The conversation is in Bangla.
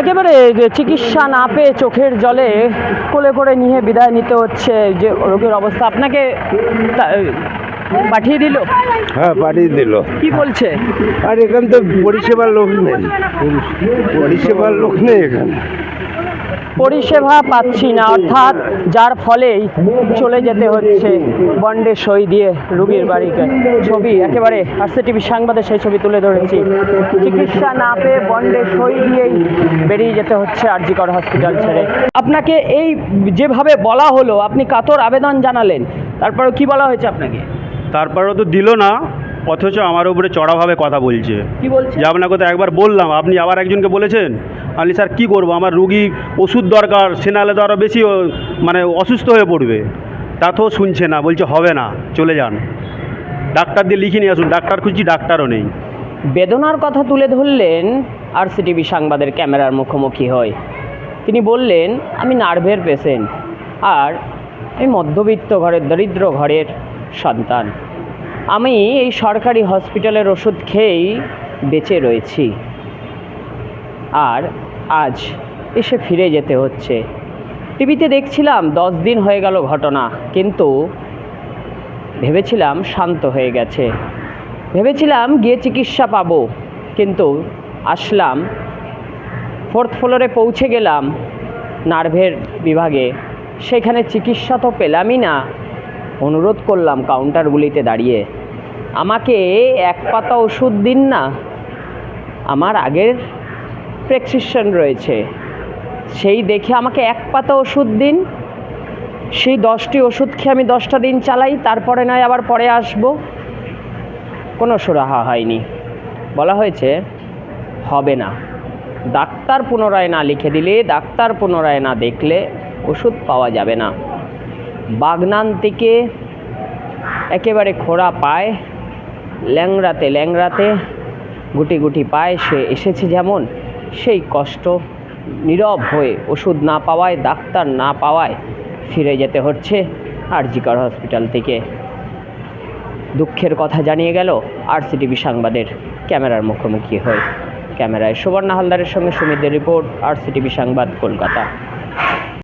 একেবারে চিকিৎসা না পেয়ে চোখের জলে কোলে করে নিয়ে বিদায় নিতে হচ্ছে যে রোগীর অবস্থা। আপনাকে পাঠিয়ে দিল? হ্যাঁ পাঠিয়ে দিল। কি বলছে? আর এখান তো পরিষেবার লোক নেই। পরিষেবার লোক নেই এখানে। পরিষেবা পাচ্ছি না অর্থাৎ যার ফলেই চলে যেতে হচ্ছে বন্ডে সই দিয়ে রুগীর বাড়িতে। ছবি একেবারে আরসি টিভি সাংবাদে সেই ছবি তুলে ধরেছি। চিকিৎসা না পেয়ে বন্ডে সই দিয়েই বেরিয়ে যেতে হচ্ছে আরজিকর হসপিটাল ছেড়ে। আপনাকে এই যেভাবে বলা হলো আপনি কাতর আবেদন জানালেন তারপরে কি বলা হয়েছে আপনাকে? তারপরেও তো দিল না অথচ আমার উপরে চড়াভাবে কথা বলছে। কি বলছে? যে আপনাকে তো একবার বললাম আপনি আবার একজনকে বলেছেন? আমি স্যার কী করব? আমার রুগী ওষুধ দরকার সে নাহলে তো আরও বেশি মানে অসুস্থ হয়ে পড়বে। তা তো শুনছে না বলছে হবে না চলে যান। ডাক্তার দিয়ে লিখে নিয়ে আসুন ডাক্তার খুঁজছি ডাক্তারও নেই। বেদনার কথা তুলে ধরলেন আর সিটিভি সাংবাদের ক্যামেরার মুখোমুখি হয়। তিনি বললেন আমি নার্ভের পেশেন্ট আর আমি মধ্যবিত্ত ঘরের দরিদ্র ঘরের সন্তান। আমি এই সরকারি হসপিটালের ওষুধ খেয়েই বেঁচে রয়েছি। আর আজ এসে ফিরে যেতে হচ্ছে। টিভিতে দেখছিলাম দশ দিন হয়ে গেল ঘটনা, কিন্তু ভেবেছিলাম শান্ত হয়ে গেছে। ভেবেছিলাম গিয়ে চিকিৎসা পাবো, কিন্তু আসলাম, ফোর্থ ফ্লোরে পৌঁছে গেলাম নার্ভের বিভাগে। সেখানে চিকিৎসা তো পেলামই না। অনুরোধ করলাম কাউন্টারগুলিতে দাঁড়িয়ে। আমাকে এক পাতা ওষুধ দিন না, আমার আগের প্রেসক্রিপশন রয়েছে। সেই দেখে আমাকে এক পাতা ওষুধ দিন। সেই দশটি ওষুধ খেয়ে আমি দশটা দিন চালাই, তারপরে নয় আবার পরে আসব। কোনো সুরাহা হয়নি। বলা হয়েছে, হবে না। ডাক্তার পুনরায় না লিখে দিলে, ডাক্তার পুনরায় না দেখলে ওষুধ পাওয়া যাবে না। বাগনান থেকে একেবারে খোড়া পায়, ল্যাংড়াতে ল্যাংড়াতে, গুটি গুটি পায়। সে এসেছে যেমন সেই কষ্ট নীরব হয়ে ওষুধ না পাওয়ায়, ডাক্তার না পাওয়ায় ফিরে যেতে হচ্ছে আরজিকর হসপিটাল থেকে। দুঃখের কথা জানিয়ে গেল আরসিটিভি সাংবাদের ক্যামেরার মুখোমুখি হয়ে। ক্যামেরায় সুবর্ণা হালদারের সঙ্গে সুমিতের রিপোর্ট, আরসিটিভি সাংবাদ কলকাতা।